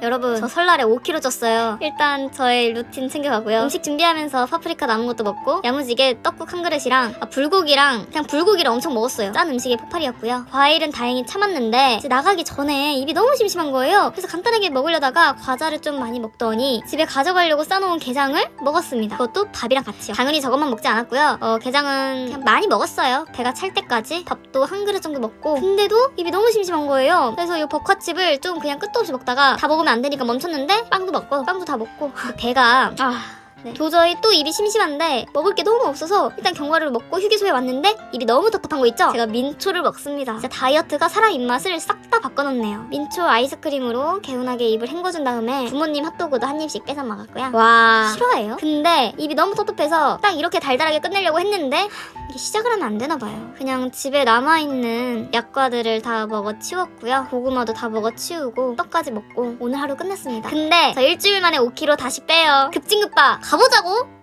여러분 저 설날에 5kg 쪘어요. 일단 저의 루틴 챙겨가고요. 음식 준비하면서 파프리카 남은 것도 먹고 야무지게 떡국 한 그릇이랑 아, 불고기랑 그냥 불고기를 엄청 먹었어요. 짠 음식의 폭발이었고요. 과일은 다행히 참았는데 나가기 전에 입이 너무 심심한 거예요. 그래서 간단하게 먹으려다가 과자를 좀 많이 먹더니 집에 가져가려고 싸놓은 게장을 먹었습니다. 그것도 밥이랑 같이요. 당연히 저것만 먹지 않았고요. 어, 게장은 그냥 많이 먹었어요. 배가 찰 때까지 밥도 한 그릇 정도 먹고 근데도 입이 너무 심심한 거예요. 그래서 이 볶화칩을 좀 그냥 끝도 없이 먹다가 다 먹으면 안 되니까 멈췄는데 빵도 먹고 빵도 다 먹고 배가 아 네. 도저히 또 입이 심심한데 먹을 게 너무 없어서 일단 견과류를 먹고 휴게소에 왔는데 입이 너무 답답한 거 있죠? 제가 민초를 먹습니다. 진짜 다이어트가 사람 입맛을 싹 다 바꿔놓네요. 민초 아이스크림으로 개운하게 입을 헹궈준 다음에 부모님 핫도그도 한 입씩 뺏어 먹었고요. 와. 싫어해요? 근데 입이 너무 텁텁해서 딱 이렇게 달달하게 끝내려고 했는데 시작을 하면 안 되나 봐요. 그냥 집에 남아있는 약과들을 다 먹어 치웠고요. 고구마도 다 먹어 치우고 떡까지 먹고 오늘 하루 끝났습니다. 근데 저 일주일 만에 5kg 다시 빼요. 급진급파 가보자고!